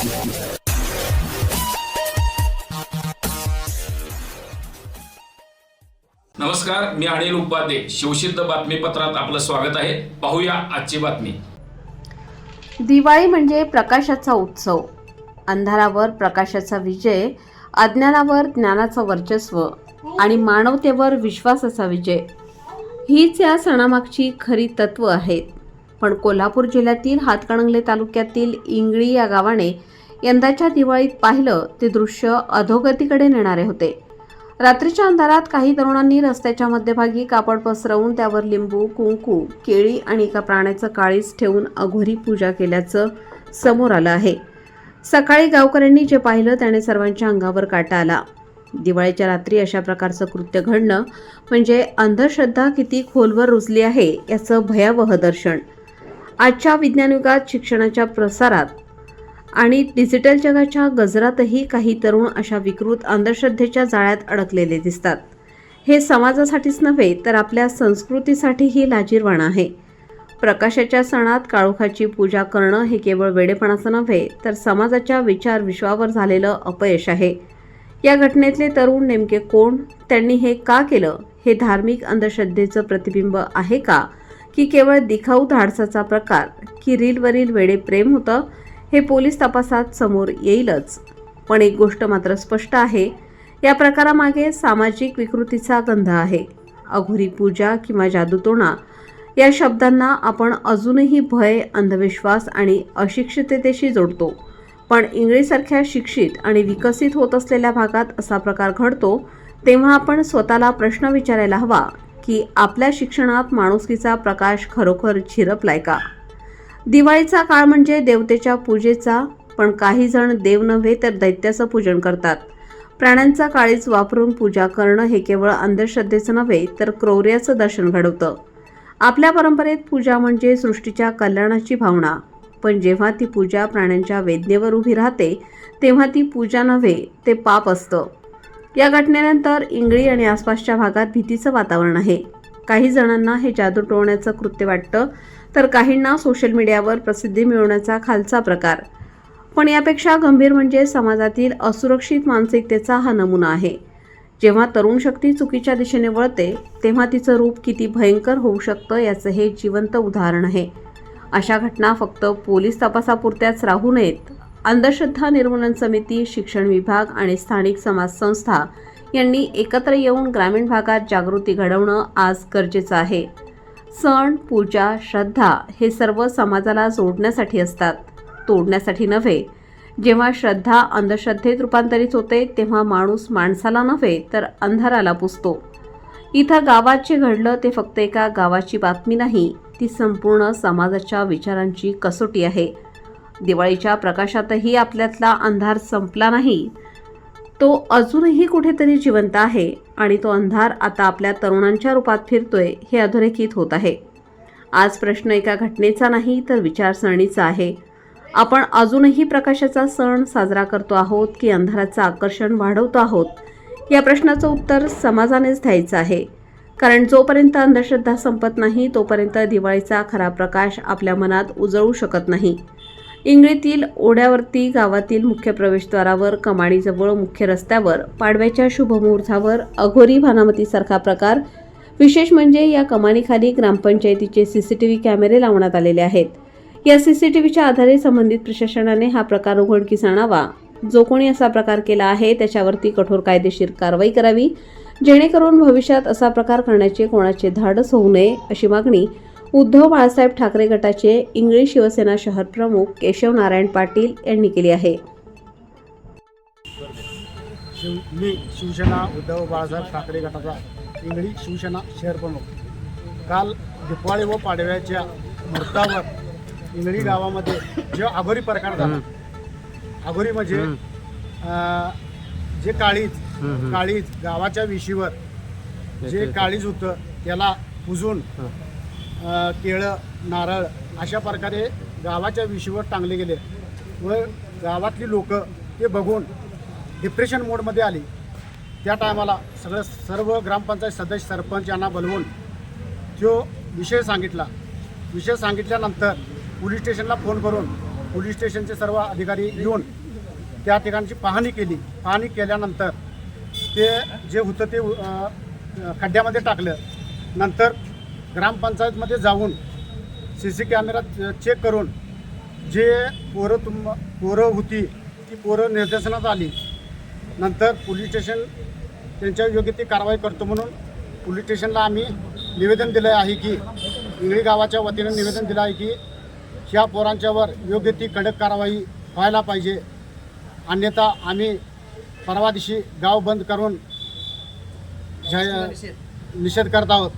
नमस्कार मी अनिल उपाध्ये. शिवसिद्ध बातमीपत्रात आपलं स्वागत आहे. पाहूया आजची बातमी. दिवाळी म्हणजे प्रकाशाचा उत्सव. अंधारावर प्रकाशाचा विजय अज्ञानावर ज्ञानाचं वर्चस्व आणि मानवतेवर विश्वासाचा विजय. हीच या सणामागची खरी तत्व आहेत. पण कोल्हापूर जिल्ह्यातील हातकणंगले तालुक्यातील इंगळी या गावाने यंदाच्या दिवाळीत पाहिलं ते दृश्य अधोगतीकडे नेणारे होते. रात्रीच्या अंधारात काही तरुणांनी रस्त्याच्या मध्यभागी कापड पसरवून त्यावर लिंबू कुंकू केळी आणि एका प्राण्याचं काळीस ठेवून अघोरी पूजा केल्याचं समोर आलं आहे. सकाळी गावकऱ्यांनी जे पाहिलं त्याने सर्वांच्या अंगावर काटा आला. दिवाळीच्या रात्री अशा प्रकारचं कृत्य घडणं म्हणजे अंधश्रद्धा किती खोलवर रुजली आहे याचं भयावह दर्शन. आजच्या विज्ञान युगात शिक्षणाच्या प्रसारात आणि डिजिटल जगाच्या गजरातही काही तरुण अशा विकृत अंधश्रद्धेच्या जाळ्यात अडकलेले दिसतात. हे समाजासाठीच नव्हे तर आपल्या संस्कृतीसाठीही लाजीरवाण आहे. प्रकाशाच्या सणात काळोखाची पूजा करणं हे केवळ वेडेपणाचं नव्हे तर समाजाच्या विचार विश्वावर झालेलं अपयश आहे. या घटनेतले तरुण नेमके कोण? त्यांनी हे का केलं? हे धार्मिक अंधश्रद्धेचं प्रतिबिंब आहे का? की केवळ दिखाऊ धाडसाचा प्रकार की रीलवरील वेडे प्रेम होतं हे पोलीस तपासात समोर येईलच. पण एक गोष्ट मात्र स्पष्ट आहे या प्रकारामागे सामाजिक विकृतीचा गंध आहे. अघोरी पूजा किंवा जादूटोणा या शब्दांना आपण अजूनही भय अंधविश्वास आणि अशिक्षिततेशी जोडतो. पण इंग्रजीसारख्या शिक्षित आणि विकसित होत असलेल्या भागात असा प्रकार घडतो तेव्हा आपण स्वतःला प्रश्न विचारायला हवा की आपल्या शिक्षणात माणुसकीचा प्रकाश खरोखर झिरपलाय का? दिवाळीचा काळ म्हणजे देवतेच्या पूजेचा पण काही जण देव नव्हे तर दैत्याचं पूजन करतात. प्राण्यांचा काळीच वापरून पूजा करणं हे केवळ अंधश्रद्धेचं नव्हे तर क्रौर्याचं दर्शन घडवतं. आपल्या परंपरेत पूजा म्हणजे सृष्टीच्या कल्याणाची भावना. पण जेव्हा ती पूजा प्राण्यांच्या वेदनेवर उभी राहते तेव्हा ती पूजा नव्हे ते पाप असतं. या घटनेनंतर इंगळी आणि आसपासच्या भागात भीतीचं वातावरण आहे. काही जणांना हे जादू टोळण्याचं कृत्य वाटतं तर काहींना सोशल मीडियावर प्रसिद्धी मिळवण्याचा खालचा प्रकार. पण यापेक्षा गंभीर म्हणजे समाजातील असुरक्षित मानसिकतेचा हा नमुना आहे. जेव्हा तरुण शक्ती चुकीच्या दिशेने वळते तेव्हा तिचं रूप किती भयंकर होऊ शकतं याचं हे जिवंत उदाहरण आहे. अशा घटना फक्त पोलीस तपासापुरत्याच राहू नयेत अंधश्रद्धा निर्मूलन समिती शिक्षण विभाग आणि स्थानिक समाजसंस्था यांनी एकत्र येऊन ग्रामीण भागात जागृती घडवणं आज गरजेचं आहे. सण पूजा श्रद्धा हे सर्व समाजाला जोडण्यासाठी असतात. तोडण्यासाठी नव्हे. जेव्हा श्रद्धा अंधश्रद्धेत रूपांतरित होते तेव्हा माणूस माणसाला नव्हे तर अंधाराला पुसतो. इथं गावात जे घडलं ते फक्त एका गावाची बातमी नाही ती संपूर्ण समाजाच्या विचारांची कसोटी आहे. दिवाळीच्या प्रकाशातही आपल्यातला अंधार संपला नाही. तो अजूनही कुठेतरी जिवंत आहे आणि तो अंधार आता आपल्या तरुणांच्या रूपात फिरतोय हे अधोरेखित होत आहे. आज प्रश्न एका घटनेचा नाही तर विचारसरणीचा आहे. आपण अजूनही प्रकाशाचा सण साजरा करतो आहोत की अंधाराचं आकर्षण वाढवतो आहोत? या प्रश्नाचं उत्तर समाजानेच द्यायचं आहे. कारण जोपर्यंत अंधश्रद्धा संपत नाही तोपर्यंत दिवाळीचा खरा प्रकाश आपल्या मनात उजळू शकत नाही. इंगळीतील ओढ्यावरती गावातील मुख्य प्रवेशद्वारावर कमाडीजवळ मुख्य रस्त्यावर पाडव्याच्या शुभमुहूर्तावर अघोरी भानामतीसारखा प्रकार. विशेष म्हणजे या कमानीखाली ग्रामपंचायतीचे सीसीटीव्ही कॅमेरे लावण्यात आलेले आहेत. या सीसीटीव्हीच्या आधारे संबंधित प्रशासनाने हा प्रकार उघडकीस आणावा. जो कोणी असा प्रकार केला आहे त्याच्यावरती कठोर कायदेशीर कारवाई करावी. जेणेकरून भविष्यात असा प्रकार करण्याचे कोणाचे धाडस होऊ नये अशी मागणी उद्धव बाळासाहेब ठाकरे गटाचे इंग्लिश शिवसेना शहर प्रमुख केशव नारायण पाटील यांनी केली आहे. शिव मी शिवसेना उद्धव बाळासाहेब ठाकरे गटाचा इंगळी शिवसेना शहर प्रमुख. काल दिपाळी व पाडव्याच्या मुहूर्तावर इंगळी गावामध्ये जे आगोरी प्रकार झाला. आगोरी म्हणजे अं, जे काळीज काळीज गावाच्या विशीवर जे काळीज होतं त्याला पुजून केळं नारळ अशा प्रकारे गावाच्या विशीवर टांगले गेले. व गावातली लोक ते बघून डिप्रेशन मोडमध्ये आली. त्या टायमाला सगळं सर्व ग्रामपंचायत सदस्य सरपंच यांना बोलवून तो विषय सांगितला. विषय सांगितल्यानंतर पोलीस स्टेशनला फोन करून पोलीस स्टेशनचे सर्व अधिकारी येऊन त्या ठिकाणची पाहणी केली. पाहणी केल्यानंतर ते जे होतं ते खड्ड्यामध्ये टाकलं. नंतर ग्रामपंचायतमध्ये जाऊन सी सी कॅमेरा चेक करून जे पोरं तुम पोरं होती ती पोरं निर्देशनात आली. नंतर पोलीस स्टेशन त्यांच्या योग्य ती कारवाई करतो म्हणून पोलीस स्टेशनला आम्ही निवेदन दिलं आहे की इंगळी गावाच्या वतीनं निवेदन दिलं आहे की ह्या पोरांच्यावर योग्य ती कडक कारवाई व्हायला पाहिजे. अन्यथा आम्ही परवा दिवशी गाव बंद करून निषेध करत आहोत.